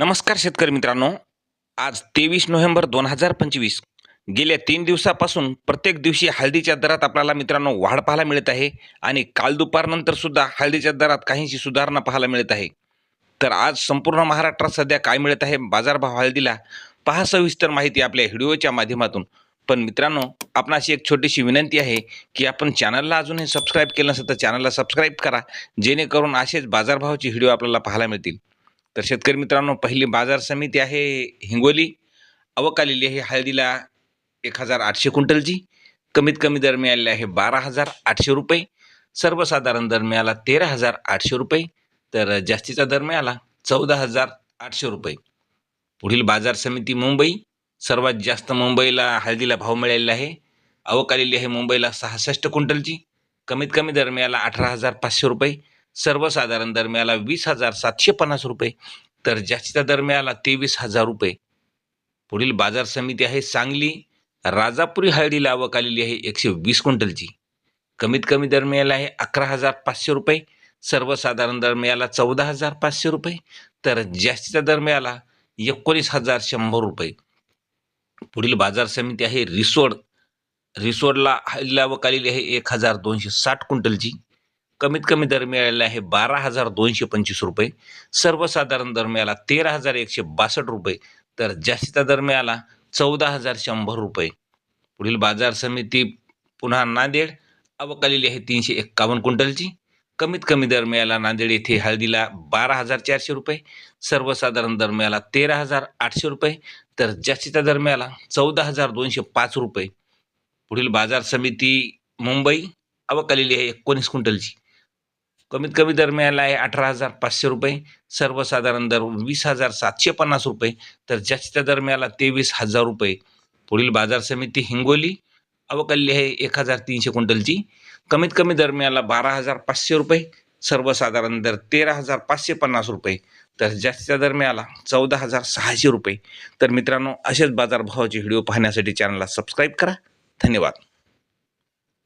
नमस्कार शेतकरी मित्रांनो. आज तेवीस नोव्हेंबर दोन हजार पंचवीस. गेल्या तीन दिवसापासून प्रत्येक दिवशी हळदीच्या दरात आपल्याला मित्रांनो वाढ पाहायला मिळत आहे आणि काल दुपारनंतर सुद्धा हळदीच्या दरात काहीशी सुधारणा पाहायला मिळत आहे. तर आज संपूर्ण महाराष्ट्रात सध्या काय मिळत आहे बाजारभाव हळदीला पहा सविस्तर माहिती आपल्या व्हिडिओच्या माध्यमातून. पण मित्रांनो आपणाशी एक छोटीशी विनंती आहे की आपण चॅनलला अजूनही सबस्क्राईब केलं नसेल तर चॅनलला सबस्क्राईब करा जेणेकरून असेच बाजारभावाचे व्हिडिओ आपल्याला पाहायला मिळतील. तर शेतकरी मित्रांनो पहिली बाजार समिती आहे हिंगोली. आवक आलेली आहे हळदीला एक हजार आठशे क्विंटलची. कमीत कमी दर मिळालेला आहे बारा हजार आठशे रुपये. सर्वसाधारण दर मिळाला तेरा हजार आठशे रुपये. तर जास्तीचा दर मिळाला चौदा हजार आठशे रुपये. पुढील बाजार समिती मुंबई. सर्वात जास्त मुंबईला हळदीला भाव मिळालेला आहे. आवक आलेली आहे मुंबईला सहासष्ट क्विंटलची. कमीत कमी दर मिळाला अठरा हजार पाचशे रुपये. सर्वसाधारण दर मिळाला वीस हजार सातशे पन्नास रुपये तर जास्तीचा दर मिळाला तेवीस हजार रुपये. पुढील बाजार समिती आहे सांगली राजापुरी हळदीला आवक आलेली आहे एकशे वीस क्विंटलची. कमीत कमी दर मिळाला आहे अकरा हजार पाचशे रुपये सर्वसाधारण दर मिळाला चौदा हजार पाचशे रुपये तर जास्तीचा दर मिळाला एकोणीस हजार शंभर रुपये. पुढील बाजार समिती आहे रिसोड रिसोडला हळदीला आवक आलेली आहे एक हजार दोनशे साठ क्विंटलची. कमीत कमी दर मिळालेला आहे बारा हजार दोनशे पंचवीस रुपये. सर्वसाधारण दर मिळाला तेरा हजार एकशे बासष्ट रुपये. तर जास्तीचा दर मिळाला चौदा हजार शंभर रुपये. पुढील बाजार समिती पुन्हा नांदेड. अवकालेली आहे तीनशे एक्कावन्न क्विंटलची. कमीत कमी दर मिळाला नांदेड येथे हळदीला बारा हजार चारशे रुपये. सर्वसाधारण दर मिळाला तेरा हजार आठशे रुपये. तर जास्तीचा दर मिळाला चौदा हजार दोनशे पाच रुपये. पुढील बाजार समिती मुंबई. अवकालेली आहे एकोणीस क्विंटलची. कमीत कमी दर मिळाला आहे अठरा हजार पाचशे रुपये सर्वसाधारण दर वीस हजार सातशे पन्नास रुपये तर जास्तीचा दर मिळाला तेवीस हजार रुपये. पुढील बाजार समिती हिंगोली अवकल्य आहे एक हजार तीनशे क्विंटलची. कमीत कमी दर मिळाला बारा हजार पाचशे रुपये सर्वसाधारण दर तेरा हजार पाचशे पन्नास रुपये तर जास्तीचा दर मिळाला चौदा हजार सहाशे रुपये. तर मित्रांनो असेच बाजारभावाचे व्हिडिओ पाहण्यासाठी चॅनलला सबस्क्राईब करा. धन्यवाद.